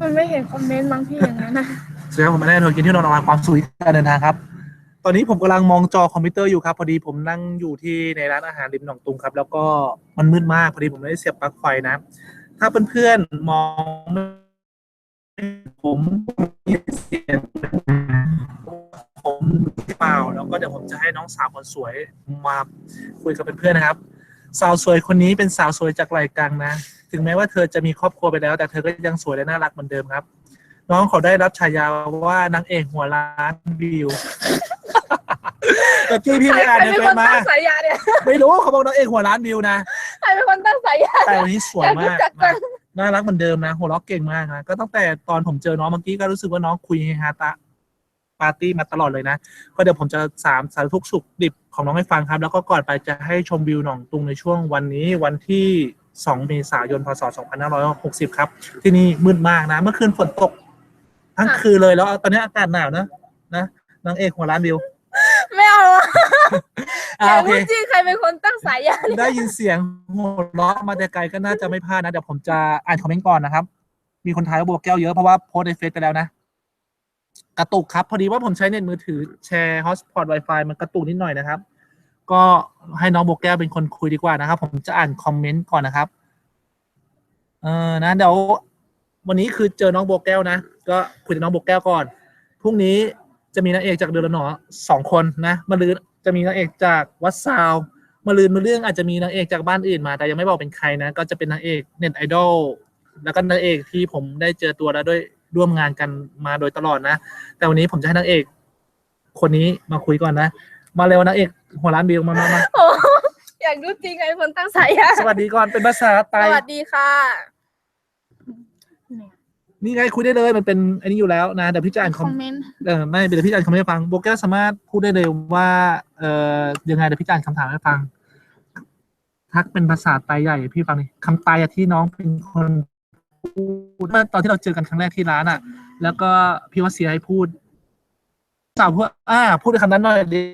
มันไม่เห็นคอมเมนต์มั้งพี่อย่างนั้นนะสวัสดีครับผมมาได้โทรกินที่นอนออนความสุขการเดินทางครับ ตอนนี้ผมกำลังมองจอคอมพิวเตอร์อยู่ครับพอดีผมนั่งอยู่ที่ในร้านอาหารริมหนองตุงครับ แล้วก็มันมืดมากพอดีผมไม่ได้เสียบปลั๊กไฟนะ ถ้าเพื่อนๆมองผมเสียงผมเปล่าแล้วก็เดี๋ยวผมจะให้น้องสาวคนสวยมาคุยกับเพื่อนๆนะครับ สาวสวยคนนี้เป็นสาวสวยจากไหลกังนะ ถึงแม้ว่าเธอจะมีครอบครัวไปแล้ว แต่เธอก็ยังสวยและน่ารักเหมือนเดิมครับ น้องเขาได้รับฉายาว่านางเอกหัวล้านวิวแต่ที่พี่ใครไม่อ่านใครในเป็นเฟคซนมาตั้งสายยาเนี่ยไม่รู้เขาบอกนางเอกหัวล้านวิวนะใครเป็นคนตั้งสายยาแต่วันนี้สวยอยากรู้มากจักจันะงน่ารักเหมือนเดิมนะหัวเราะเก่งมากนะก็ตั้งแต่ตอนผมเจอน้องเมื่อกี้ก็รู้สึกว่าน้องคุยเฮฮาตะปาร์ตี้มาตลอดเลยนะ ก็เดี๋ยวผมจะสามสารทุกข์สุขดิบของน้องให้ฟังครับ แล้วก็ก่อนไปจะให้ชมวิวหนองตุงในช่วงวันนี้วันที่ 2 เมษายน พศ 2560 ครับ ที่นี่มืดมากนะ เมื่อคืนฝนตก ทั้งคืนเลยแล้ว ตอนนี้อากาศหนาวนะ นะนางเอกหัวล้านวิว ไม่เอาอะออ่าย่าโอเคพูดจริงใครเป็นคนตั้งสายยาเนี่ยได้ยินเสียงหัวเราะมาแต่ไกลก็น่าจะไม่พลาดนะ เดี๋ยวผมจะอ่านคอมเมนต์ก่อนนะครับ มีคนทายว่าบัวแก้วเยอะเพราะว่าโพสต์ในเฟซไปแล้วนะ กระตุกครับ พอดีว่าผมใช้เน็ตมือถือแชร์ฮอสพอต Wi-Fi มันกระตุกนิดหน่อยนะครับ ก็ให้น้องโบแก้วเป็นคนคุยดีกว่านะครับ ผมจะอ่านคอมเมนต์ก่อนนะครับ เออนะเดี๋ยววันนี้คือเจอน้องโบแก้วนะ ก็คุยกับน้องโบแก้วก่อน พรุ่งนี้จะมีนางเอกจากเดือนละหนอสองคนนะมาลืนจะมีนางเอกจากวัดซาวมาลืนมาเรื่องอาจจะมีนางเอกจากบ้านอื่นมา แต่ยังไม่บอกเป็นใครนะ ก็จะเป็นนางเอกเน็ตไอดอลแล้วก็นางเอกที่ผมได้เจอตัวแล้วด้วยร่วมงานกันมาโดยตลอดนะ แต่วันนี้ผมจะให้นางเอก คนนี้มาคุยก่อนนะ มาเร็วนางเอกหัวร้านบิวมามามาโอ้อยากรู้จริงใครเป็นคนตั้งสายยาสวัสดีก่อนเป็นภาษาไทสยวัสดีค่ะ นี่ไงคุยได้เลยมันเป็นอันนี้อยู่แล้วนะเดี๋ยวพี่จะอ่านคคออมมเมนต์เออไม่เดี๋ยวพี่จะอ่านคำถามให้ฟังโบเกลสามารถพูดได้เลยว่าเอ่อยังไงเดี๋ยวพี่จะอ่านคำถามให้ฟัง ทักเป็นภาษาไทยใหญ่ให้พี่ฟังนี่คำไทยอะที่น้องเป็นคนพูดเมื่อตอนที่เราเจอกันครั้งแรกที่ร้านอะ แล้วก็พี่ว่าเสียให้พูด สาวพูดอ่า พูดในคำนั้นหน่อยดิ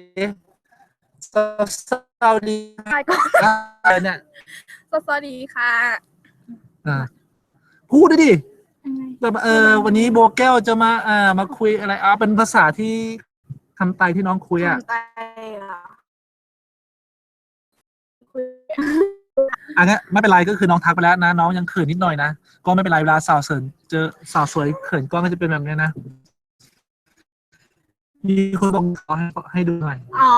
สสวัสดีใช่ก็อะไรเนี่ยสวัสดีค่ะอ่าพูดด้วยดิยังไงแบบเออวันนี้โบเกลจะมาอ่ามาคุยอะไรอ่าเป็นภาษาที่คำไทยที่น้องคุยอะทำใจเหรอคุยอันนี้ไม่เป็นไรก็คือน้องทักไปแล้วนะ น้องยังเขินนิดหน่อยนะ ก็ไม่เป็นไรเวลาสาวเสริญเจอสาวสวยเขินกล้องก็จะเป็นแบบนี้นะ มีคนบอกขอให้ให้ดูหน่อยอ๋อ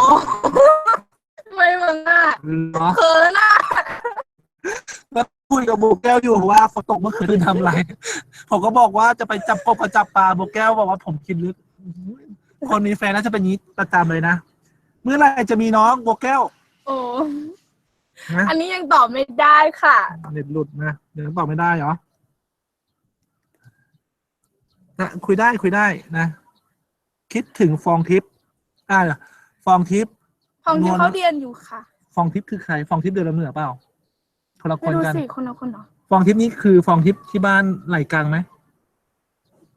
ไม่มึงอะเนาะเขินอะแล้วคุยกับโบแก้วอยู่ว่าฝนตกเมื่อคืนทำอะไร ผมก็บอกว่าจะไปจับกบกับจับปลาโบแก้วบอกว่าผมกินลึก คนมีแฟนน่าจะเป็นอย่างนี้ประจำเลยนะ เมื่อไหรจะมีน้องโบแก้ว โอ้นะอันนี้ยังตอบไม่ได้ค่ะ เน็ตหลุดนะเดี๋ยวตอบไม่ได้เหรอนะคุยได้คุยได้นะ คิดถึงฟองทิพย์อ่าฟองทิพย์ของที่นวลเขาเรียนอยู่ค่ะฟองทิพย์คือใคร ฟองทิพย์เดือนละเหนือเปล่าคนละคไม่นรู้กันสิคนละคนเหรอฟองทิพย์นี่คือฟองทิพย์ที่บ้านไหลกลางไหม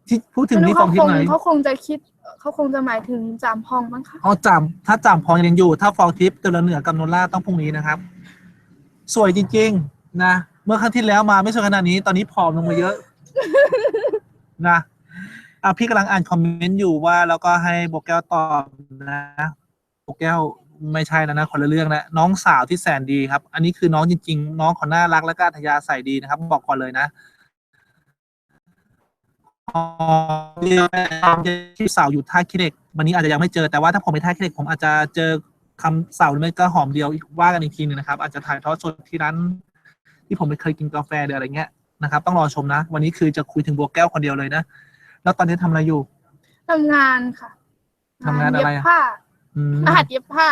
ที่พูดถึงไม่นี่รู้ฟองทิพย์ไหนเขาคงจะคิด เขาคงจะหมายถึงจามพองมั้งคะอ๋อจำถ้าจำพองยังอยู่ ถ้าฟองทิพย์เดือนละเหนือกับโนล่าต้องพรุ่งนี้นะครับ สวยจริง ๆ นะ เมื่อครั้งที่แล้วมาไม่สวยขนาดนี้ ตอนนี้ผอมลงมาเยอะ นะ อะพี่กำลังอ่านคอมเมนต์อยู่ว่าแล้วก็ให้โบแก้วตอบนะโบแก้วไม่ใช่แล้วนะคนละเรื่องแล้วน้องสาวที่แสนดีครับ อันนี้คือน้องจริง ๆ น้องเขาน่ารักและก็อัธยาศัยดีนะครับ บอกก่อนเลยนะอ๋อที่สาวอยู่ท่าขี้เหล็กวันนี้อาจจะยังไม่เจอแต่ว่าถ้าผมไปท่าขี้เหล็กผมอาจจะเจอคำสาวหรือไม่ก็หอมเดียวว่ากันอีกทีหนึงนะครับ อาจจะถ่ายทอดสดที่ร้านที่ผมไปเคยกินกาแฟหรืออะไรเงี้ยนะครับ ต้องรอชมนะ วันนี้คือจะคุยถึงบัวแก้วคนเดียวเลยนะ แล้วตอนนี้ทำอะไรอยู่ ทำงานค่ะทำงานอะไรอะ เย็บผ้าอืม รหัสเย็บผ้า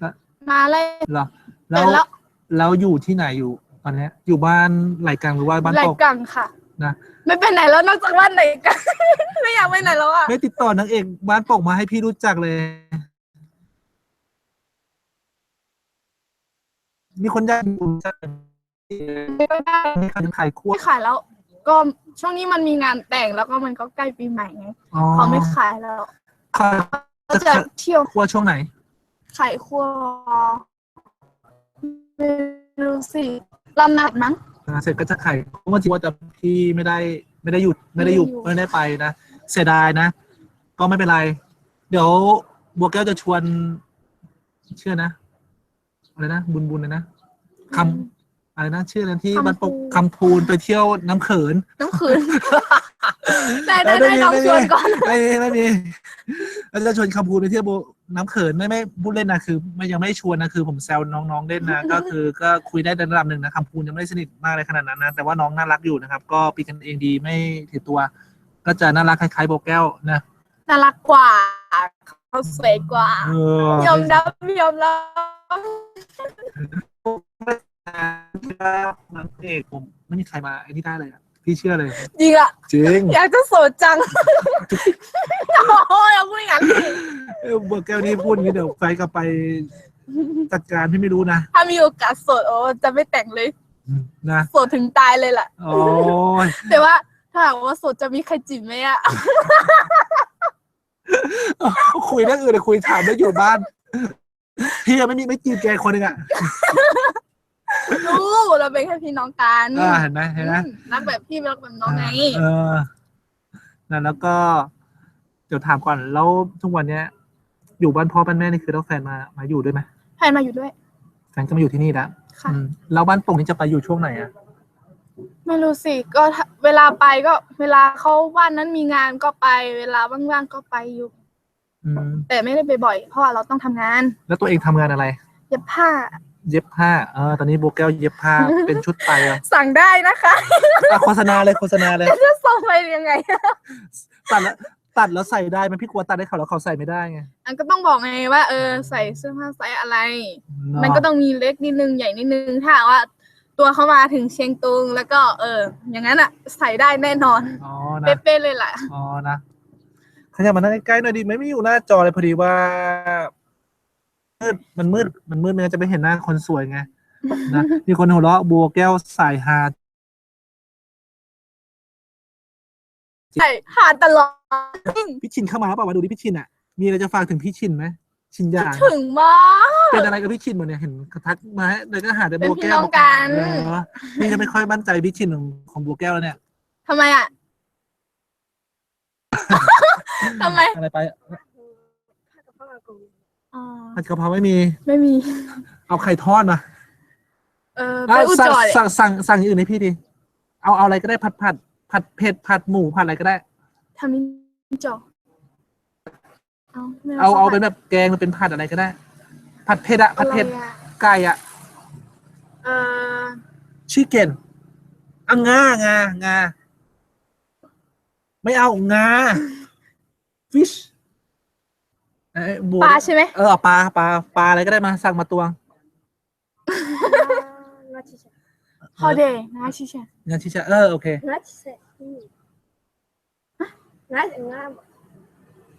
แล้ว มาเลยเหรอแต่แล้วแล้วแล้วอยู่ที่ไหนอยู่ตอนเนี้ยอยู่บ้านไหลกลางหรือว่าบ้านไหลตก กังค่ะนะ ไม่ไปไหนแล้วนอกจากบ้านไหนกังไม่อยากไปไหนแล้วอะ ไม่ติดต่อนางเอกบ้านปกมาให้พี่รู้จักเลย มีคนอยากดูจักไม่ได้มีใครขายขั้วไม่ขายแล้ว ก็ช่วงนี้มันมีงานแต่งแล้วก็มันก็ใกล้ปีใหม่ไงอ๋อเขาไม่ขายแล้วขายก็จะเที่ยวขั้วช่วงไหนขายครัวไม่รู้สิลำนัดมั้งอ่าเสร็จก็จะขายเพราะว่าจริงว่าจะพี่ไม่ได้ไม่ได้หยุดไม่ได้หยุดไม่ได้อยู่ไม่ได้ไปนะเสียดายนะ ก็ไม่เป็นไร เดี๋ยวบัวแก้วจะชวน เชื่อนะอะไรนะบุญบุญเลยนะคำ อะไรนะชื่ออะไรที่คำมันปกพูนคำพูนไปเที่ยวน้ำเขิน น้ำขืนได้ได้ได้น้องชวนก่อนไม่มีไม่มีเราจะชวนคำพูนไปเที่ยวโบน้ำเขินไม่ไม่พูดเล่นนะคือไม่ยังไม่ชวนนะคือ ผมแซวน้องๆเล่นนะก็คือก็คุยได้ในระดับหนึ่งนะคำพูนยังไม่ได้สนิทมากเลยขนาดนั้นนะแต่ว่าน้องน่ารักอยู่นะครับ ก็ปีกันเองดีไม่ถือตัว ก็จะน่ารักคล้ายๆโบแก้วนะน่ารักกว่าเขาสวยกว่าเออยอมรับยอมรับ นางเอกผมไม่มีใครมาไอ้นี่ได้เลยอะพี่เชื่อเลย จริงอะจริงอยากจะโสดจัง โอ้ยเอาพูดอย่างนั้นเออโบแก้วนี่พูดอย่างนี้เดี๋ยวไฟกลับไปจัดการพี่ไม่รู้นะถ้ามีโอกาสโสดโอ้จะไม่แต่งเลย นะโสดถึงตายเลยล่ะ โอ้ยแต่ว่าถ้าหากว่าโสดจะมีใครจีบไหมอะคุยเรื่องอื่นเลยคุยถามได้อยู่บ้าน พี่ยังไม่มีไม่จีบแกคนหนึ่งอะ รู้เราเป็นแค่พี่น้องกันอ่าเห็นไหมเห็นไหมอืมรักแบบพี่รักแบบน้องไงเออนั่นแล้วก็ เดี๋ยวถามก่อนแล้วทุกวันเนี้ย อยู่บ้านพ่อบ้านแม่นี่คือต้องแฟนมามาอยู่ด้วยไหมแฟนมาอยู่ด้วย แฟนก็มาอยู่ที่นี่แล้วค่ะอืมแล้วบ้านโป่งนี่จะไปอยู่ช่วงไหนอะไม่รู้สิก็ถ้าเวลาไปก็เวลาเขาบ้านนั้นมีงานก็ไป เวลาว่างๆก็ไปอยู่อืมแต่ไม่ได้ไปบ่อย เพราะว่าเราต้องทำงาน แล้วตัวเองทำงานอะไรเย็บผ้า เย็บผ้าเออตอนนี้โบแก้วเย็บผ้าเป็นชุดไปอะสั่งได้นะคะอะโฆษณาเลยโฆษณาเลยจะส่งไปยังไงตัดแล้วตัดแล้วใส่ได้ไหมพี่กลัวตัดให้เขาแล้วเขาใส่ไม่ได้ไงอันก็ต้องบอกไงว่าเออใส่เสื้อผ้าไซส์อะไรเาะมันก็ต้องมีเล็กนิดนึงใหญ่นิดนึงถ้าหากว่า ตัวเขามาถึงเชียงตุง แล้วก็เออ อย่างนั้นอะ ใส่ได้แน่นอนอ๋อนะเป๊ะๆเลยแหละอ๋อนะขยับมานั่งใกล้ๆหน่อยดิไม่ไม่อยู่หน้าจอเลยพอดีว่า มืดมันมืดมันมืดเนื้อจะไม่เห็นหน้าคนสวยไงนะมีคนหัวเราะบัวแก้วสายฮาใช่หาตลอดพี่ชินเข้ามาแล้วเปล่าวะดูดิพี่ชินอะ มีอะไรจะฝากถึงพี่ชินไหมชินยางถึงมากเป็นอะไรกับพี่ชินหมดเนี่ยเห็นทักมาให้เลยก็หาแต่บัวแก้วเป็นพี่น้องกันเออนี่จะไม่ค่อยมั่นใจพี่ชินของของบัวแก้วแล้วเนี่ยทำไมอะทำไมอะไรไป อ๋อผัดกะเพราไม่มี ไม่มี เอาไข่ทอดมาเออไปเอาอุสั่จงจอยสั่งสั่งสั่งอย่างอื่นให้พี่ดิเอาเอาอะไรก็ได้ผัดผัดผัดเผ็ดผัดหมูผัดอะไรก็ได้ ทำนิจอเอาไม่เอาเอาข้เป็นแบบแกงหรือเป็นผัดอะไรก็ได้ ผัดเผ็ดอะผัดเผ็ดอะไรอะไก่อะเออชิคเก้นอะงางางาไม่เอางา fish เอ้ย บัวปลาใช่ไหมเออเอาปลาปลาปลาอะไรก็ได้มาสั่งมาตวงพอเดย์นะชิเชนงานชิชะเออโอเค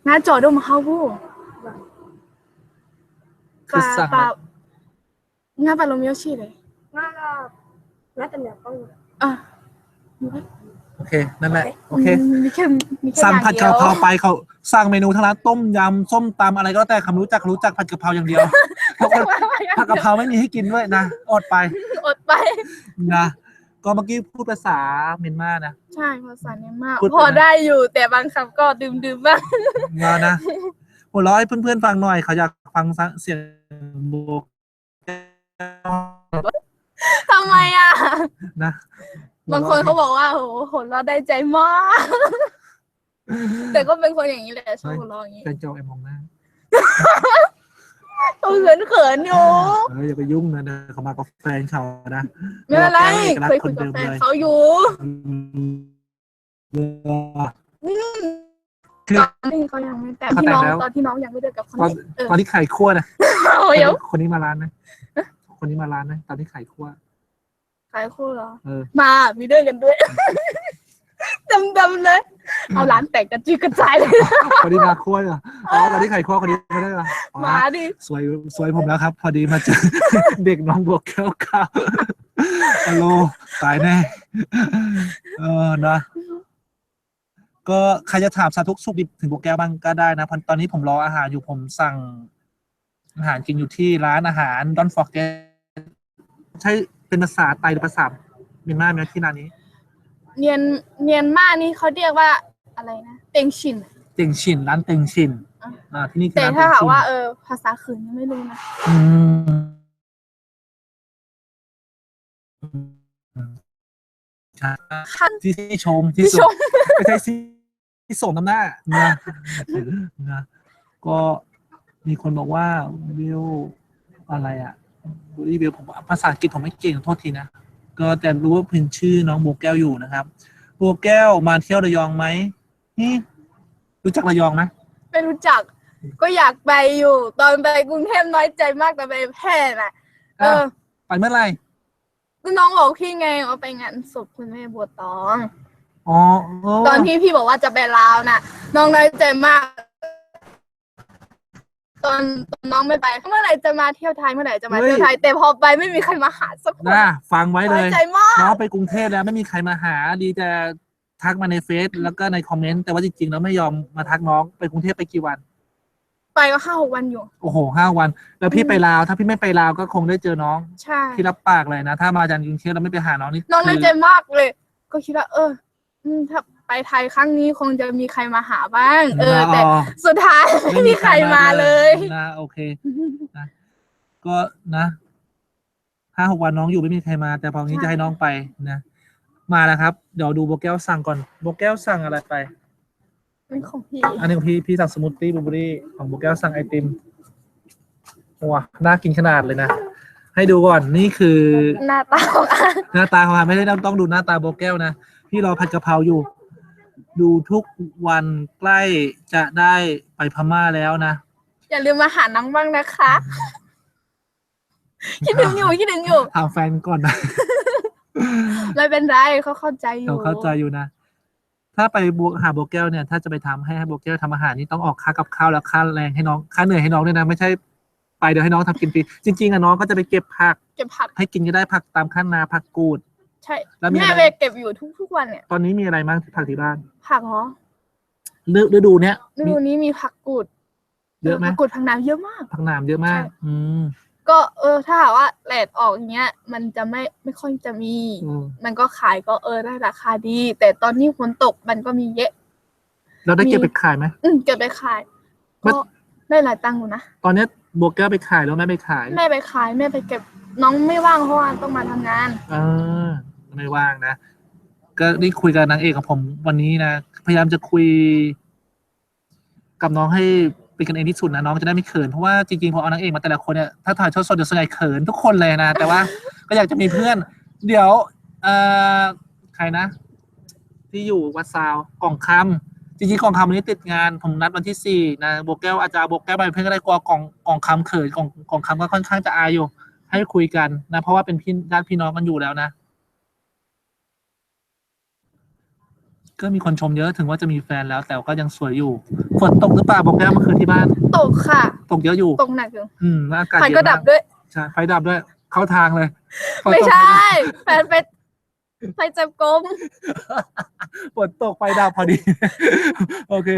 นะจอดมาเข้าบูคือสั่งปลามา งาปลาโรมิโอชิเลยอะ โอเค นั่นแหละ โอเค มีแค่มีแค่สั่งอย่ผัดเดีกะยวเพราไปเขาสั่งเมนูทั้งร้านต้มยำส้มตำอะไรก็แล้วแต่คำรู้จักรู้จักผัดกะเพราอย่างเดียวเพราะว่าผัดกะเพราไม่มีให้กินด้วยนะอดไปอดไปนะก็เมื่อกี้พูดภาษาเมียนมานะ ใช่ภาษาเนี้ยมากพูดไปพอนะได้อยู่แต่บางคำก็ดื่มดื่มๆบ้างงานะหัวเร้อยเพื่อนๆฟังหน่อย เขาอยากฟังเสียงโบกทำไมอะนะ บางคนเขาบอกว่าโอ้โหหัวเราะได้ใจมาก แต่ก็เป็นคนอย่างนี้แหละชอบหัวเราะอย่างนี้แฟนเจ้าไอ้มองหน้าเขินเขินๆอยู่เอออย่าไปยุ่งนะเดี๋ยวเขามากับแฟนเขานะไม่เป็นไรอกลักษเคยณ์คคุยนกับเดิมแฟนเลยเขาอยู่เอออืมคือตอนที่เขายังไม่แต่งเขาพี่แต่งน้องแล้วตอนที่น้องยังไม่เลิกกับคนตอนนี้เออตอนที่ไข่คั่วนะเอาเดี๋ยวคนนี้มาร้านไหมคนนี้มาร้านไหมตอนที่ไข่คั่ว ขายคู่เหรอ เออ มา มีด้วยกันด้วย ดำๆเลย เอาร้านแตกกระจุยกระจายเลย คนนี้มาคั่วเหรออ๋อตอนที่ไข่คั่วคนนี้ไม่ได้เหรออ๋อมาดิ สวยสวยผมแล้วครับ พอดีมาเจอ เด็กน้องบวกแก้วข้าวฮัลโหลตายแน่เออนะก็ใครจะถามสาธุกสุขดิบถึงบวกแก้วบ้างก็ได้นะเพราะตอนนี้ผมรออาหารอยู่ผมสั่ง อาหารกินอยู่ที่ร้านอาหาร Don't forget ใช่ เป็นภาษาไทยหรือภาษาเมียนมาไหมที่ร้านนี้ เนียนเนียนมานี่เขาเรียกว่าอะไรนะเต็งชิน เต็งชินร้านเต็งชินอะอ่าที่นี่คือแต่ร้านถ้าเต็งหากชินว่าเออภาษาขืนยังไม่รู้นะ อืมใช่ขั้นที่ที่ชมที่ที่สุชดมไม่ใช่ที่ที่ส่งน้ำหน้านะนะ ก็มีคนบอกว่าวิวอะไรอะ บุรีวิวผมภาษาอังกฤษผมไม่เก่งขอโทษทีนะ ก็แต่รู้ว่าเพิ่นชื่อน้องโบวแก้วอยู่นะครับโบวแก้วมาเที่ยวระยองไหมนี่รู้จักระยองไหมไม่รู้จัก ก็อยากไปอยู่ ตอนไปกรุงเทพน้อยใจมากแต่ไปแพร่น่ะ เออไปเมื่อไหร่ก็น้องบอกพี่ไงว่าไปงานศพคุณแม่บัวตอง อ๋อ ตอนที่พี่บอกว่าจะไปลาวน่ะ น้องน้อยใจมาก ตอนตอนน้องไม่ไปเมื่อไหร่จะมาเที่ยวไทยเมื่อไหร่จะมาเที่ยวไทยแต่พอไปไม่มีใครมาหาสักคนนะฟังไว้เลน้อยยใจมากน้องไปกรุงเทพแล้วไม่มีใครมาหา ดีแต่ทักมาในเฟซแล้วก็ในคอมเมนต์แต่ว่าจริงๆแล้วไม่ยอมมาทักน้องไปกรุงเทพไปกี่วัน ไปก็ห้าหกวันอยู่ โอ้โหห้าวัน แล้วพี่ไปลาวถ้าพี่ไม่ไปลาวก็คงได้เจอน้องใช่พี่รับปากเลยนะ ถ้ามาจากกรุงเทพแล้วไม่ไปหาน้องนี่น้องน้อยคืใจมากเลย ก็คิดว่า เอออืมถ้า ไปไทยครั้งนี้คงจะมีใครมาหาบ้าง เออ แต่สุดท้ายไม่มีใครมาเลยนะโอเคนะก็นะห้าหกวันน้องอยู่ไม่มีใครมา แต่พองี้ใช่จะให้น้องไปนะมาแล้วครับเดี๋ยวดูโบแก้วสั่งก่อนโบแก้วสั่งอะไรไปเป็นของพี่อันนี้ของพี่พี่สั่งสมูทตี้บลูเบอรี่ของโบแก้วสั่งไอติมว้าน่ากินขนาดเลยนะให้ดูก่อนนี่คือ หน้าตาของอาหน้าตาของมันไม่ได้ต้องดูหน้าตาโบแก้วนะพี่รอผัดกะเพราอยู่ ดูทุกวันใกล้จะได้ไปพม่าแล้วนะ อย่าลืมมาหาน้องบ้างนะคะ คิดถึงอยู่คิดถึงอยู่ ถามแฟนก่อนนะไม่เป็นไรเขาเข้าใจอยู่ เราเข้าใจอยู่นะ ถ้าไปบวกหาโบแก้วเนี่ย ถ้าจะไปทำให้ให้โบแก้วทำอาหารนี่ต้องออกค่ากับข้าวแล้วค่าแรงให้น้องค่าเหนื่อยให้น้องด้วยนะ ไม่ใช่ไปเดี๋ยวให้น้องทำกินฟรีจริงๆอะน้องก็จะไปเก็บผัก เก็บผักให้กินก็ได้ผักตามขั้นนาผักกูด ใช่แล้วมีแม่อะไรไปเก็บอยู่ทุกทุกวันเนี่ย ตอนนี้มีอะไรบ้างที่ผักที่บ้านผักเหรอฤฤดูเนี้ยฤมีดูนี้มีผักกูดเยอะไหมผักกูดผักน้ำเยอะมาก ผักหนามเยอะมาก ใช่ อืมก็เออถ้าหากว่าแหลดออกอย่างเงี้ย มันจะไม่ไม่ค่อยจะมี อืมมันก็ขายก็เออได้ราคาดี แต่ตอนนี้ฝนตกมันก็มีเยอะ เราได้เก็บมี ไปขายไหม อืมเก็บไปขาย มัก็นได้หลายตังค์อยู่นะตอนเนี้ยโบแก้วไปขายแล้วแม่ไปขายแม่ไปขายแม่ไปเก็บน้องไม่ว่างเพราะว่าต้องมาทำงานเออ ไม่ว่างนะ ก็ได้คุยกับนางเอกของผมวันนี้นะ พยายามจะคุย กับน้องให้เป็นกันเองที่สุดนะน้องจะได้ไม่เขินเพราะว่าจริงๆพอเอานางเอกมาแต่ละคนเนี่ยถ้าถ่ายทอดสดเดี๋ยวส่วนใหญ่เขินทุกคนเลยนะ แต่ว่าก็อยากจะมีเพื่อน เดี๋ยวเอ่อใครนะ ที่อยู่วัดซาวกล่องคำจริงๆกล่องคำวันนี้ติดงานผมนัดวันที่สี่นะโบแก้วอาจารย์โบแก้วไปเพื่อนก็ได้กลัวกล่องกล่องคำเขินกล่องกล่องคำก็ค่อนข้างจะอายอยู่ให้คุยกันนะ เพราะว่าเป็นพี่ญาติพี่น้องกันอยู่แล้วนะ ก็มีคนชมเยอะถึงว่าจะมีแฟนแล้ว แต่ก็ยังสวยอยู่ฝนตกหรือเปล่าบอกแก้วเมื่อคืนที่บ้าน ตกค่ะ ตกเยอะอยู่ ตกหนักอยู่ อืมแล้วอากาศไฟเย็นก็ดัมาบกด้วย ใช่ไฟดับด้วย เข้าทางเลยฝนไม่ตกใช่ แฟนไปไปจับกลมฝนตกไฟดับพอดี โอเค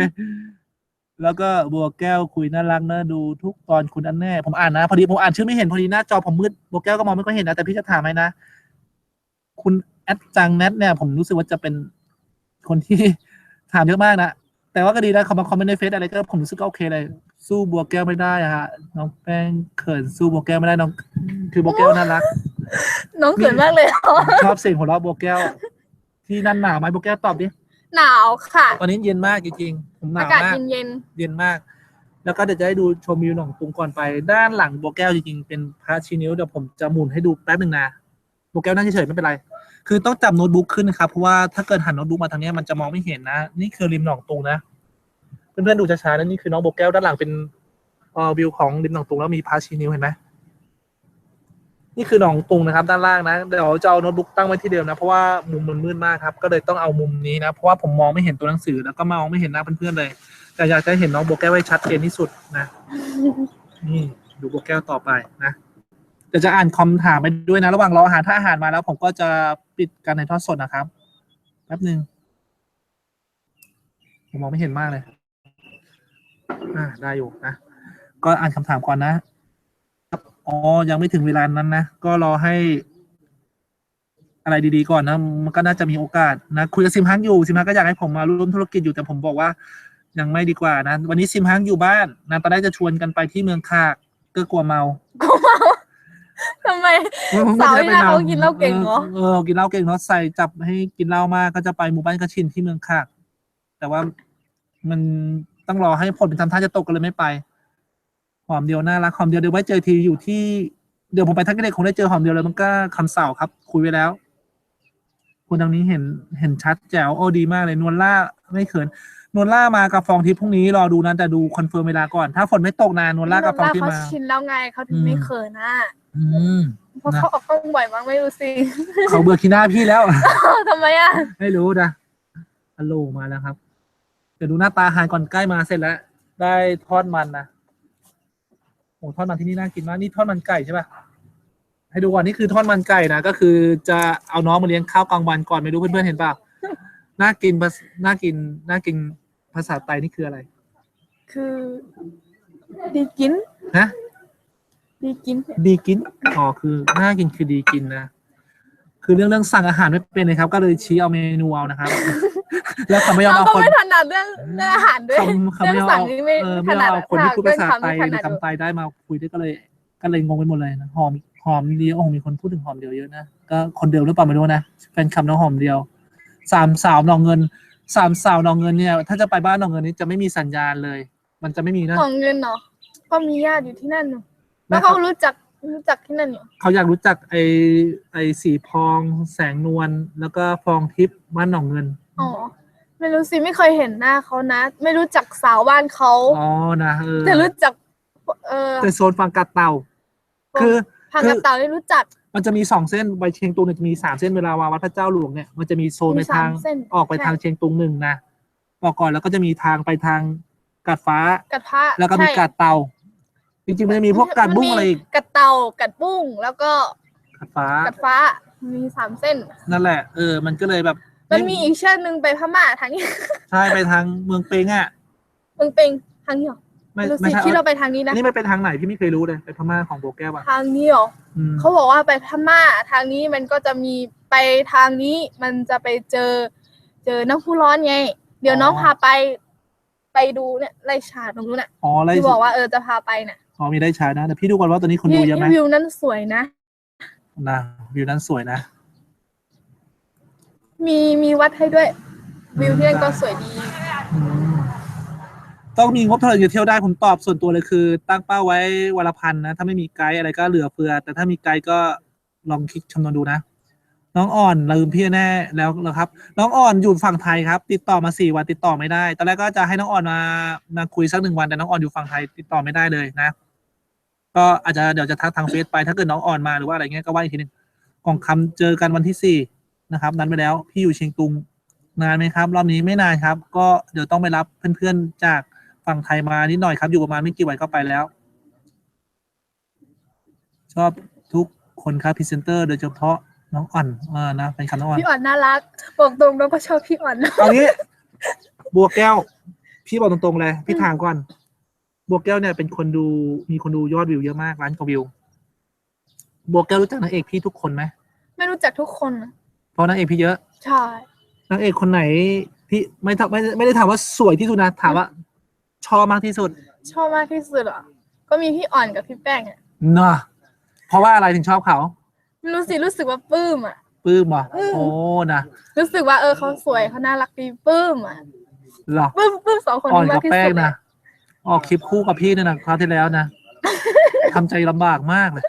แล้วก็บัวแก้วคุยน่ารักนะดูทุกตอนคุณอันแน่ ผมอ่านนะ พอดีผมอ่านชื่อไม่เห็นพอดีหน้าจอผมมืดบัวแก้วก็มองไม่ค่อยเห็นนะแต่พี่จะถามไหมนะ คุณแอดจังแนทเนี่ยผมรู้สึกว่าจะเป็น คนที่ถามเยอะมากนะ แต่ว่าก็ดีนะเขามาคอมเมนต์ในเฟซอะไรก็ผมรู้สึกก็โอเคเลย สู้บัวแก้วไม่ได้อะฮะ น้องแป้งเขินสู้บัวแก้วไม่ได้น้อง คือบัวแก้วน่ารัก น้องเขินมากเลยผมชอบเสียงหัวเราะบัวแก้ว ที่นั่นหนาวไหมบัวแก้วตอบดิ หนาวค่ะ ตอนนี้เย็นมากจริงๆผมหนาอาวกาศมากเย็นเย็นมาก แล้วก็เดี๋ยวจะให้ดูชมวิวหนองตุงก่อนไป ด้านหลังบัวแก้วจริงๆเป็นพระชี้นิ้วเดี๋ยวผมจะหมุนให้ดูแป๊บหนึ่งนะบัวแก้วนั่งเฉยๆไม่เป็นไร คือต้องจับโน้ตบุ๊กขึ้นนะครับ เพราะว่าถ้าเกิดหันโน้ตบุ๊กมาทางนี้มันจะมองไม่เห็นนะ นี่คือริมหนองตุงนะ เพื่อนๆดูช้าๆนะนี่คือน้องโบแก้วด้านหลังเป็นวิวของริมหนองตุงแล้วมีพระชี้นิ้วเห็นไหมนี่คือหนองตุงนะครับ ด้านล่างนะเดี๋ยวจะเอาโน้ตบุ๊กตั้งไว้ที่เดิมนะเพราะว่ามุมมันมืดมากครับ ก็เลยต้องเอามุมนี้นะเพราะว่าผมมองไม่เห็นตัวหนังสือแล้วก็มองไม่เห็นหน้าเพื่อนๆเลย แต่อยากจะเห็นน้องโบแก้วไว้ชัดเจนที่สุดนะนี่ดูโบแก้วต่อไปนะเดี๋ยวจะอ่านคำถามไปด้วยนะ ระหว่างรออาหารถ้าอาหารมาแล้ว ผมก็จะ ปิดการในทอดสดนะครับแป๊บหนึ่งผมมองไม่เห็นมากเลย อ่าได้อยู่นะ ก็อ่านคำถามก่อนนะ อ๋อ ยังไม่ถึงเวลานั้นนะ ก็รอให้ อะไรดีๆก่อนนะ มันก็น่าจะมีโอกาสนะคุยกับซิมฮังอยู่ ซิมฮังก็อยากให้ผมมาร่วมธุรกิจอยู่แต่ผมบอกว่า ยังไม่ดีกว่านะ วันนี้ซิมฮังอยู่บ้านนะตอนแรกจะชวนกันไปที่เมืองคากก็กลัวเมา ทำไมสาวนี่นะเขากินเหล้าเก่งเหรอเออกินเหล้าเก่งเนาะใส่จับให้กินเหล้ามากก็จะไปหมู่บ้านกระชินที่เมืองคากแต่ว่ามันต้องรอให้ผลเป็นทำท่าจะตกกันเลยไม่ไปหอมเดียวน่ารักหอมเดียวเดี๋ยวไว้เจอทีอยู่ที่เดี๋ยวผมไปทักเด็กคงได้เจอหอมเดียวแล้วมันก็คำเสาครับ คุยไว้แล้วคุณทางนี้เห็นเห็นชัดแจ๋วโอ้ดีมากเลยนวลล่าไม่เขินนวลล่ามากับฟองทิพย์พรุ่งนี้รอดูนะแต่ดูคอนเฟิร์มเวลาก่อน ถ้าฝนไม่ตกนานนวลล่ากับฟองทิพย์เขามาชินแล้วไงเขาถึงไม่เขินอะ อืมเพราะนะเขาออกกล้องบ่อยมากไม่รู้สิ เขาเบื่อขี้หน้าพี่แล้ว ทำไมอะ ไม่รู้นะฮัลโหลมาแล้วครับ เดี๋ยวดูหน้าตาอาหารก่อนใกล้มาเสร็จแล้ว ได้ทอดมันนะโอ้ทอดมันที่นี่น่ากินมาก นี่ทอดมันไก่ใช่ปะให้ดูก่อนนี่คือทอดมันไก่นะ ก็คือจะเอาน้องมาเลี้ยงข้าวกลางวันก่อนไม่รู้เพื่อนๆเห็นเปล่า น่ากินภาษน่ากิน น่ากินภาษาไทยนี่คืออะไร คือดีกิน ฮะ ดีกินดีกินอ๋อคือน่ากินคือดีกินนะคือเรื่องเรื่องสั่งอาหารไม่เป็นเลยครับ ก็เลยชี้เอาเมนูเอานะครับ แล้วเขาไม่ยอมเราเอาก็คนไม่ถนัดเรื่องเรื่องอาหารด้วยคำคำเรื่ไม่องเอาสั่งนี่ไม่เออถไม่นัดเอาคนที่พูดภาษาไทยเรื่องหรือคำคำไทยได้มาคุยด้วยก็เลย ก็เลยงงไปหมดเลยนะหอมหอมเดียวโอ้โหมีคนพูดถึงหอมเดียวเยอะนะก็คนเดียวหรือเปล่าไม่รู้นะเป็นคำน้องหอมเดียวสามสาวหนองเงินสามสาวหนองเงินเนี่ย ถ้าจะไปบ้านหนองเงินนี้จะไม่มีสัญญาณเลย มันจะไม่มีนะของเงินเนาะก็มีญาติอยู่ที่นั่นอยู่ แล้นะวครัเขาบรู้จักรู้จักที่นั่นอยู่เขาอยากรู้จักไอไอสีพองแสงนวลแล้วก็ฟองทิพย์บ้านหนองเงินอ๋อไม่รู้สิไม่เคยเห็นหน้าเขานะ ไม่รู้จักสาวบ้านเขาอ๋อนะเออแต่รู้จัก เออแต่โซนฟังกัดเต่า คือพังกระเต่าได้รู้จัก มันจะมีสองเส้นไปเชียงตุงเนี่ยจะมีสามเส้นเวลามาวัดพระเจ้าหลวงเนี่ยมันจะมีโซนมีไปทางสามเส้นออกไปใช่ทางเชียงตุงหนึ่งนะบอกก่อนแล้วก็จะมีทางไปทางกาดฟ้ากัดพระแล้วก็มีใช่กาดเตา จริงๆมันจะมีพวกกาดบุ้งอะไรอีกกัดเต่ากัดบุ้งแล้วก็กาดฟ้ากัดฟ้ามีสามเส้น นั่นแหละ เออ มันก็เลยแบบ มันมีอีกเชือกหนึ่งไปพม่าทางนี้ ใช่ไปทางเมืองเปงอะ เมืองเป็งทางนี้เหรอไม่ไม่รู้ไม่สิใช่ที่เราไปทางนี้นะนี่ไม่เป็นทางไหนพี่ไม่เคยรู้เลยไปพม่าของโบแก้วอะทางนี้เหรออืมเขาบอกว่าไปพม่าทางนี้มันก็จะมีไปทางนี้ มันจะไปเจอ เจอน้ำพุร้อนไง เดี๋ยวน้องพาไป ไปดูเนี่ยไร่ชาตรงนู้นน่ะอ๋ออะไรที่บอกว่าเออจะพาไปน่ะ อ๋อมีได้ใช้นะแต่พี่ดูก่อนว่าตอนนี้คนดูเยอะไหมวิวนั้นสวยนะนะวิวนั้นสวยนะ มีมีวัดให้ด้วย วิวที่นั่นก็สวยดีอืมต้องมีงบเท่าไหร่จะเที่ยวได้ผมตอบส่วนตัวเลยคือ ตั้งเป้าไว้วันละพันนะ ถ้าไม่มีไกด์อะไรก็เหลือเฟือ แต่ถ้ามีไกด์ก็ลองคิดคำนวณดูนะ น้องอ่อนลืมพี่แน่แล้วแล้วครับ น้องอ่อนอยู่ฝั่งไทยครับ ติดต่อมาสี่วันติดต่อไม่ได้ ตอนแรกก็จะให้น้องอ่อนมามาคุยสักหนึ่งวันแต่น้องอ่อนอยู่ฝั่งไทยติดต่อไม่ได้เลยนะ ก็อาจจะเดี๋ยวจะทักทางเฟซไปถ้าเกิดน้องอ่อนมาหรือว่าอะไรเงี้ยก็ว่าอีกทีหนึงกล่องคำเจอกันวันที่สี่นะครับนั้นไปแล้วพี่อยู่เชียงตุงนานไหมครับ รอบนี้ไม่นานครับ ก็เดี๋ยวต้องไปรับเพื่อนๆจากฝั่งไทยมานิดหน่อยครับ อยู่ประมาณไม่กี่วันก็ไปแล้ว ชอบทุกคนครับพรีเซนเตอร์โดยเฉพาะ น้องอ่อนอ่านะเป็นคำน้องอ่อนพี่อ่อนน่ารัก บอกตรงน้องก็ชอบพี่อ่อนเอางี้บัวแก้ว พี่บอกตรงๆเลย พี่ถามก่อนบัวแก้วเนี่ยเป็นคนดูมีคนดูยอดวิวเยอะมากล้านกว่าวิวบัวแก้วรู้จักนางเอกพี่ทุกคนไหมไม่รู้จักทุกคนนะเพราะนางเอกพี่เยอะ ใช่นางเอกคนไหนพี่ไม่ทไม่ไม่ได้ถามว่าสวยที่สุดนะถามว่า ชอบมากที่สุด ชอบมากที่สุดเหรอก็มีพี่อ่อนกับพี่แป้งอะเนาะเพราะว่าอะไรถึงชอบเขาไม่ รู้สิรู้สึกว่าปลื้มอะปลื้มเหรออืมโอ้นะรู้สึกว่าเออเขาสวยเขาน่ารักดีปลื้มอะเหรอปลื้มปลื้มสองคนอ่อนนี้มากักบที่แป้งสุดนะอะออกคลิปคู่กับพี่เนี่ยนะคราวที่แล้วนะทำใจลำบากมากเลย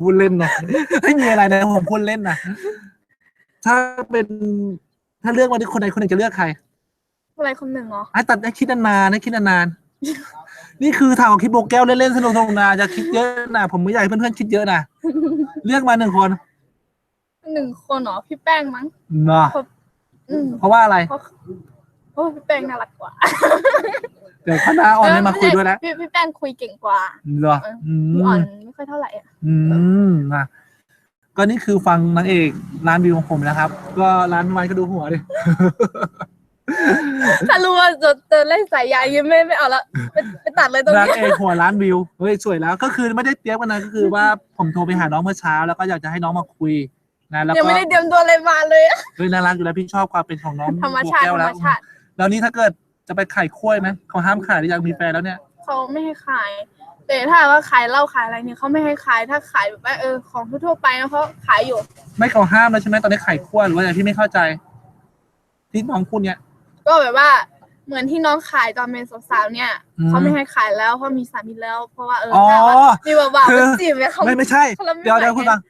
พูดเล่นนะไม่มีอะไรนะผมพูดเล่นนะถ้าเป็นถ้าเลือกวันนี้คนใดคนหนึ่งจะเลือกใคร อะไรคนหนึ่งเหรอไอ้ตัดให้คิดนานๆให้คิดนานๆ นี่คือทางของคิดโบกแก้วเล่นๆสนุกๆนะจะคิดเยอะนะผมไม่อยากให้เพื่อนๆคิดเยอะนะ เลือกมาหนึ่งคนหนึ่งคนเหรอพี่แป้งมั้งเนาะอืมเพราะว่าอะไรเพราะเพราะพี่แป้งน่ารักกว่าเดี๋ยวคณะอ่อนให้มาคุยด้วยแล้วพี่พี่แป้งคุยเก่งกว่าเหรออืพี่อ่อนมไม่ค่อยเท่าไหร่อะอืมนะก็นี่คือฟังนางเอกร้านวิวของผมนะครับ ก็ร้านวันก็ดูหัวดิ ถ้ารู้ว่าจะจะเล่นสายยายยังไม่ไม่เอาละไปไปตัดเลยตรงนางนี้เอกหัวร้านวิวเฮ้ยสวยแล้วก็คือไม่ได้เตรียมกันนะก็คือว่าผมโทรไปหาน้องเมื่อเช้า แล้วก็อยากจะให้น้องมาคุยนะแล้วยังก็ไม่ได้เตรียมตัวอะไรมาเลยอะเฮ้ยน่ารักอยู่แล้วพี่ชอบความเป็นของน้องธรรมชาติบัวแก้วธรแล้รวมชาติแล้วนี่ถ้าเกิดจะไปขายกล้วยไหมเขาห้ามขายหรือยังมีแฟนแล้วเนี่ยเขาไม่ให้ขาย แต่ถ้าว่าขายเหล้าขายอะไรเนี่ยเขาไม่ให้ขายถ้าขายแบบว่าเออของทั่วๆไปนะเขาขายอยู่ ไม่เขาห้ามแล้วใช่ไหมตอนนี้ขายกล้วยหรือว่าอะไรพี่ไม่เข้าใจ ที่น้องพูดเนี่ย ก็แบบว่าเหมือนที่น้องขายตอนเป็นสาวๆเนี่ยอืมเขาไม่ให้ขายแล้วเพราะมีสามีแล้ว เพราะว่าเอออ๋อถ้าว่ามีแบบว่าคือมันจีบเนี่ยเขา ไม่ไม่ใช่เขารับไม่เดี๋ยวไหวเดี๋ยวคุณไง ฟัง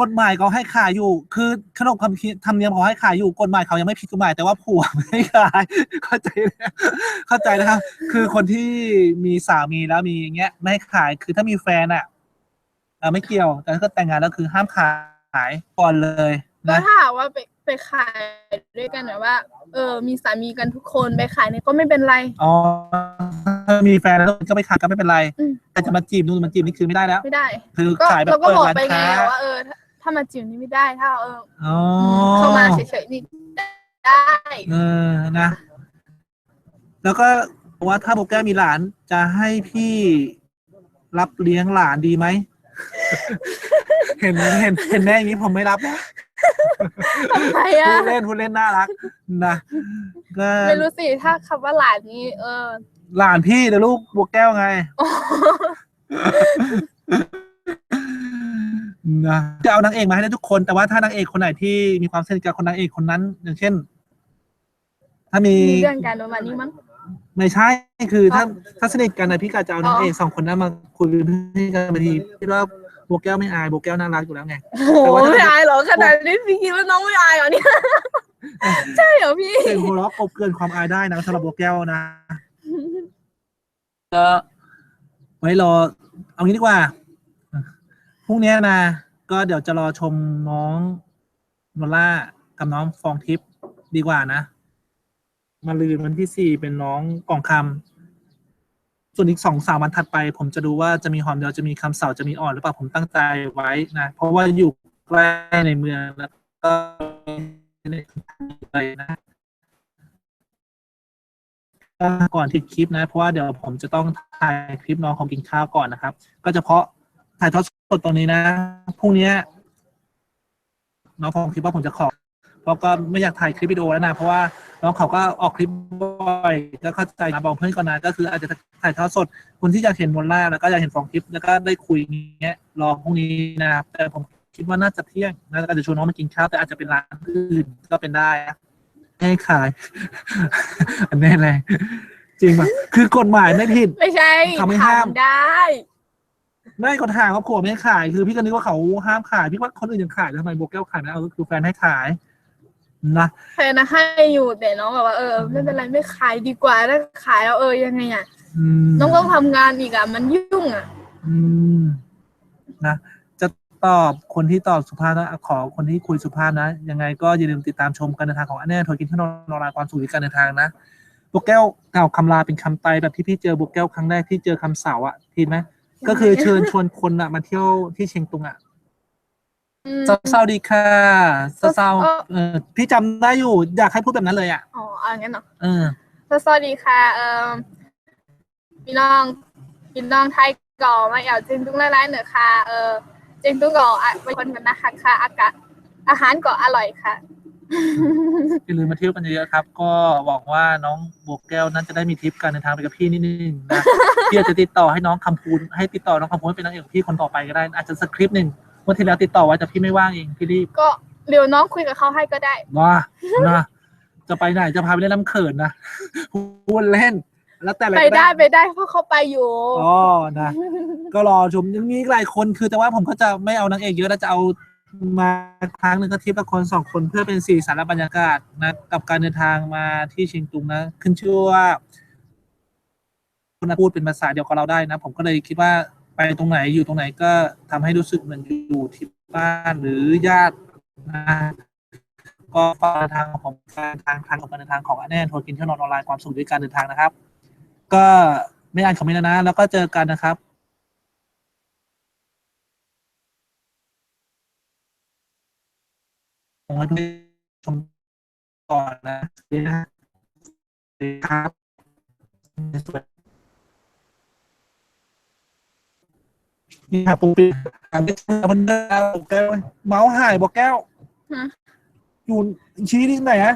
กฎหมายเขาให้ขายอยู่ คือขนบความคิดธรรมเนียมเขาให้ขายอยู่กฎหมายเขายังไม่ผิดกฎหมายแต่ว่าผัวไม่ให้ขาย เข้าใจนะเข้าใจนะครับ คือคนที่มีสามีแล้วมีอย่างเงี้ยไม่ให้ขายคือถ้ามีแฟนอะเออไม่เกี่ยว แต่ถ้าเกิดแต่งงานแล้วคือห้ามขายก่อนเลยก็นะ ถ้าหากว่าไป ไปขายด้วยกันแบบว่า เออ มีสามีกันทุกคนไปขายเนี่ยก็ไม่เป็นไร อ๋อถ้ามีแฟนแล้วก็ไม่ขายก็ไม่เป็นไรอืม แต่จะมาจีบนู่นมาจีบนี่คือไม่ได้แล้ว ไม่ได้ คือก็ขายแบบเราก็เปิดบอกร้านไปไงค้าว่าเออถ้าถ้ามาจีบนี่ไม่ได้ถ้าเอออ๋อเข้ามาเฉยๆนี่ได้เออนะ แล้วก็ว่าถ้าโบแก้วมีหลานจะให้พี่รับเลี้ยงหลานดีไหม เห็นเห็นเห็นแม่อย่างนี้ผมไม่รับนะ ทำไมอะพูดเล่นพูดเล่นน่ารักนะก็ไม่รู้สิถ้าคำว่าหลานนี้ เออ หลานพี่เดี๋ยวลูกโบแก้วไงนะจะเอานางเอกมาให้ได้ทุกคน แต่ว่าถ้านางเอกคนไหนที่มีความสนิทกับคนนางเอกคนนั้น อย่างเช่น ถ้ามีมีเรื่องการประมาณนี้มั้งไม่ใช่คือถ้าอ๋อถ้าสนิทกันนะพี่กาจะเอานางอ๋อเอกสองคนนั้นมาคุยเป็นเพื่อนกันบางทีคิดว่า โบแก้วไม่อายโบแก้วน่ารักอยู่แล้วไงโอ้โหแต่ว่าถ้าไม่อายเหรอขนาดนี้พี่คิดว่าน้องไม่อายเหรอเนี่ยใช่เหรอพี่เสียงหัวเราะกบเกินความอายได้นะสำหรับโบแก้วนะก็ไว้รอ เอางี้ดีกว่าพรุ่งนี้นะก็เดี๋ยวจะรอชมน้องโนล่ากับน้องฟองทิพย์ดีกว่านะ มาลืนวันที่สี่เป็นน้องกล่องคำ ส่วนอีกสองสามวันถัดไป ผมจะดูว่าจะมีหอมเดียวจะมีคำเสาจะมีอ่อนหรือเปล่าผมตั้งใจไว้นะ เพราะว่าอยู่ใกล้ในเมืองแล้วก็ในเลยนะก่อนที่คลิปนะ เพราะว่าเดี๋ยวผมจะต้องถ่ายคลิปน้องของกินข้าวก่อนนะครับ ก็จะเพาะถ่ายทอดสดตรงนี้นะพรุ่งนี้น้องของคลิปว่าผมจะขอ เพราะก็ไม่อยากถ่ายคลิปวิดีโอแล้วนะ เพราะว่า น้องเขาก็ออกคลิปบ่อยก็เข้าใจนะบอกเพื่อนก่อนนะก็คืออาจจะถ่ายทอดสดคนที่อยากเห็นมนล่าแล้วก็อยากเห็นฟองคลิป แล้วก็ได้คุยอย่างเงี้ยรอพรุ่งนี้นะครับแต่ผมคิดว่าน่าจะเที่ยงนะแล้วก็จะชวนน้องมากินข้าวแต่อาจจะเป็นร้านอื่นก็เป็นได้นะไม่ให้ขายอันนี้แหละจริงป่ะคือกฎหมายไม่ผิดไม่ใช่เขาไม่ห้ามทำได้ไม่คนทางครอบครัวไม่ให้ขายคือพี่ก็นึกว่าเขาห้ามขายพี่ว่าคนอื่นยังขายแล้วทำไมโบแก้วขายไม่เอาก็คือแฟนให้ขาย นะแฟนนะให้อยู่แต่น้องแบบว่าเออไม่เป็นไรไม่ขายดีกว่าถ้าขายแล้วเออยังไงอะอืมน้องต้องทำงานอีกอะมันยุ่งอะ อืมนะจะตอบคนที่ตอบสุภาพนะขอคนที่คุยสุภาพนะ ยังไงก็อย่าลืมติดตามชมการเดินทางของอันแน่โทรกินขนมนอนรายความสุขในการเดินทางนะโบแก้วกล่าวคำลาเป็นคำไตแบบที่พี่เจอโบแก้วครั้งแรกที่เจอคำเสาอะทีไหมก็คือเชิญชวนคนอะมาเที่ยวที่เชียงตุงอะ อืม เศร้าๆดีค่ะเศร้าเออ ๆเออพี่จำได้อยู่ อยากให้พูดแบบนั้นเลยอะ อ๋อเอางั้นเหรอเออ สวัสดีค่ะ เออพี่น้องพี่น้องไทยก่อมาอยากจิงตุ้งไล่ๆเหนือค่ะ เออจิงตุ้งก่ออะเป็นคนกันนะคะค่ะ อากาศอาหารก็อร่อยค่ะ อย่าลืมมาเที่ยวกันเยอะๆครับ ก็หวังว่าน้องโบวกแก้วนั้นจะได้มีทริปการเดินทางไปกับพี่นิดนึงนะ พี่อาจจะติดต่อให้น้องคำพูนให้ติดต่อน้องคำพูนให้เป็นนางเอกของพี่คนต่อไปก็ได้ อาจจะสคริปต์หนึ่ง วันที่แล้วติดต่อไว้แต่พี่ไม่ว่างเองพี่รีบก็เดี๋ยวน้องคุยกับเขาให้ก็ได้ว่านะจะไปไหนจะพาไปเล่นน้ำเขินนะพูดเล่น แล้วแต่อะไรไปก็ได้ไปได้เพราะเขาไปอยู่อ๋อนะ ก็รอชมยังมีอีกหลายคนคือแต่ว่าผมก็จะไม่เอานางเอกเยอะแล้วจะเอามาครั้งหนึ่งก็ทริปละคนสองคนเพื่อเป็นสีสันและบรรยากาศนะกับการเดินทางมาที่เชียงตุงนะ ขึ้นชื่อว่าคุณพูดเป็นภาษาเดียวกับเราได้นะ ผมก็เลยคิดว่า ไปตรงไหนอยู่ตรงไหนก็ทำให้รู้สึกเหมือนอยู่ที่บ้านหรือญาตินะก็ฝากทางของการทางทางของการเดินทางของอันแน่นโทรกินเที่ยวนอนออนไลน์ความสุขด้วยการเดินทางนะครับ ก็ไม่อ่านคอมเมนต์แล้วนะ แล้วก็เจอกันนะครับผมให้ผู้ชมก่อนนะสวัสดีนะครับสวัสดี นี่หาปูปีหาไม่เจอมันเดินบอกแก้วเมาส์หายบอกแก้วฮะ อยู่ชี้ที่ไหนฮะ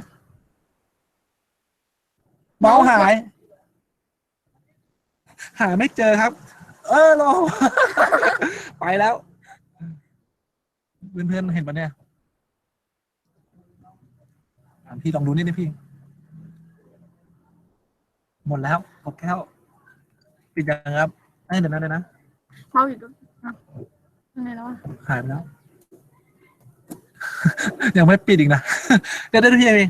เมาส์หาย หาไม่เจอครับ เออรอ ไปแล้วเพื่อนๆเห็นปะเนี่ยอะพี่ลองดูนี่ดิพี่ หมดแล้วบอกแก้ว ปิดยังครับเอ้ยเดี๋ยวนะเดี๋ยวนะ เมาอยู่ด้วย ยังไงแล้ววะหายไปแล้ว ยังไม่ปิดอีกนะ เดี๋ยวเดี๋ยวพี่เอมี่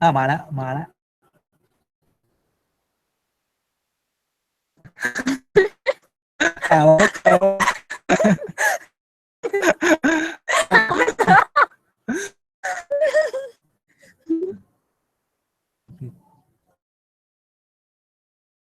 อ่ามาแล้ว มาแล้วเอาแล้วเอา